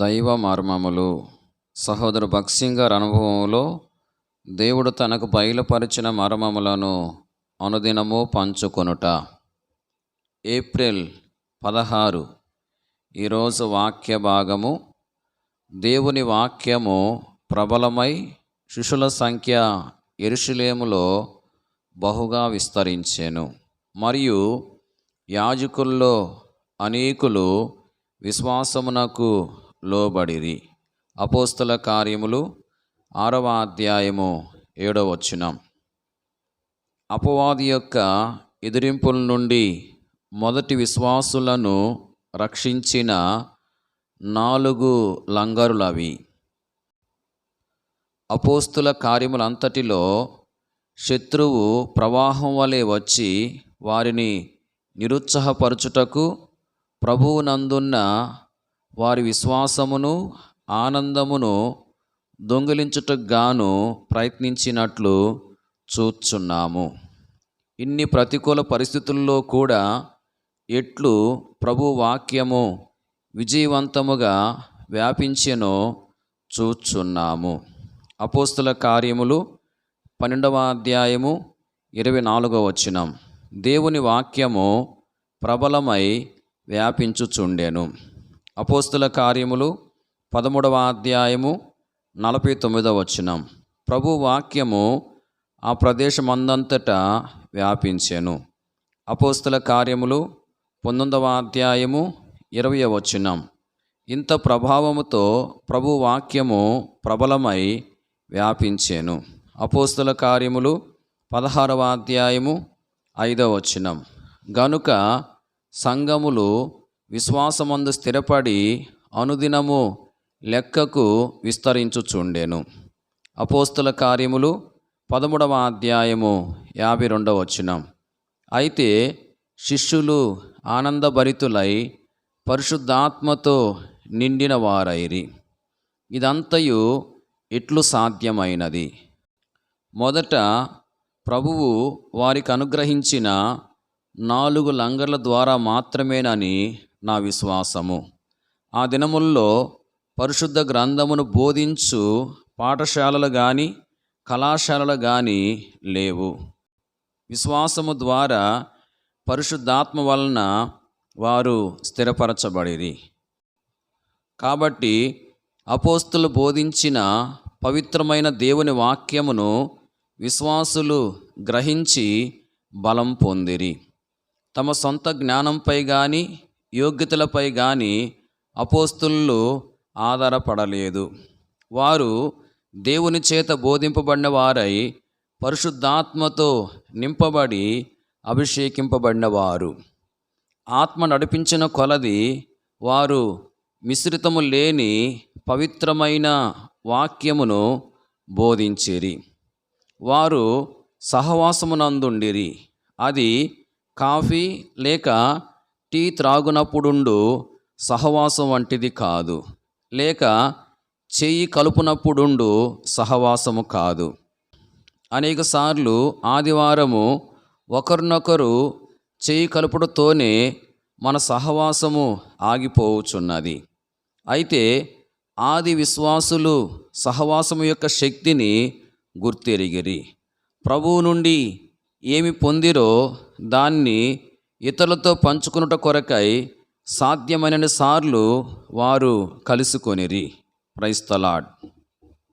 దైవ మర్మములు సహోదరు భక్సింగ్ గారి అనుభవంలో దేవుడు తనకు బయలుపరిచిన మర్మములను అనుదినము పంచుకొనుట. ఏప్రిల్ పదహారు ఈరోజు వాక్య భాగము. దేవుని వాక్యము ప్రబలమై శిష్యుల సంఖ్య ఎరుషులేములో బహుగా విస్తరించెను. మరియు యాజకుల్లో అనేకులు విశ్వాసమునకు లోబడిరి. అపోస్తల కార్యములు ఆరవ అధ్యాయము ఏడవ వచనం. అపవాది యొక్క ఎదిరింపుల నుండి మొదటి విశ్వాసులను రక్షించిన నాలుగు లంగరులవి. అపోస్తుల కార్యములంతటిలో శత్రువు ప్రవాహం వలె వచ్చి వారిని నిరుత్సాహపరచుటకు ప్రభువునందున్న వారి విశ్వాసమును ఆనందమును దొంగిలించుటకు గాను ప్రయత్నించినట్లు చూచున్నాము. ఇన్ని ప్రతికూల పరిస్థితుల్లో కూడా ఎట్లు ప్రభు వాక్యము విజయవంతముగా వ్యాపించెనో చూచున్నాము. అపోస్తుల కార్యములు పన్నెండవ అధ్యాయము ఇరవై నాలుగవ వచనం. దేవుని వాక్యము ప్రబలమై వ్యాపించుచుండెను. అపోస్తుల కార్యములు పదమూడవ అధ్యాయము నలభై తొమ్మిదవ వచనం. ప్రభు వాక్యము ఆ ప్రదేశమందంతటా వ్యాపించెను. అపోస్తుల కార్యములు పంతొమ్మిదవ అధ్యాయము ఇరవై వచనం. ఇంత ప్రభావముతో ప్రభు వాక్యము ప్రబలమై వ్యాపించెను. అపోస్తుల కార్యములు పదహారవ అధ్యాయము ఐదవ వచనం. గనుక సంఘములు విశ్వాసమందు స్థిరపడి అనుదినము లెక్కకు విస్తరించుచుండెను. అపోస్తుల కార్యములు పదమూడవ అధ్యాయము యాభై రెండవ వచనం. అయితే శిష్యులు ఆనందభరితులై పరిశుద్ధాత్మతో నిండిన వారైరి ఇదంతయు ఎట్లు సాధ్యమైనది? మొదట ప్రభువు వారికి అనుగ్రహించిన నాలుగు లంగర్ల ద్వారా మాత్రమేనని నా విశ్వాసము. ఆ దినముల్లో పరిశుద్ధ గ్రంథమును బోధించు పాఠశాలలు కానీ కళాశాలలు కానీ లేవు. విశ్వాసము ద్వారా పరిశుద్ధాత్మ వలన వారు స్థిరపరచబడిరి. కాబట్టి అపోస్తులు బోధించిన పవిత్రమైన దేవుని వాక్యమును విశ్వాసులు గ్రహించి బలం పొందిరి. తమ సొంత జ్ఞానంపై కానీ యోగ్యతలపై కానీ అపోస్తులు ఆధారపడలేదు. వారు దేవుని చేత బోధింపబడిన వారై పరిశుద్ధాత్మతో నింపబడి అభిషేకింపబడినవారు. ఆత్మ నడిపించిన కొలది వారు మిశ్రితము లేని పవిత్రమైన వాక్యమును బోధించిరి. వారు సహవాసమునందుండిరి. అది కాఫీ లేక టీ త్రాగునప్పుడుండు సహవాసం వంటిది కాదు. లేక చెయ్యి కలుపునప్పుడుండు సహవాసము కాదు. అనేకసార్లు ఆదివారము ఒకరినొకరు చేయి కలుపుడుతోనే మన సహవాసము ఆగిపోవచ్చున్నది అయితే ఆది విశ్వాసులు సహవాసము యొక్క శక్తిని గుర్తెరిగిరి. ప్రభువు నుండి ఏమి పొందిరో దాన్ని ఇతరులతో పంచుకునుట కొరకై సాధ్యమైన సార్లు వారు కలుసుకొనిరి. ప్రైస్తలాడ్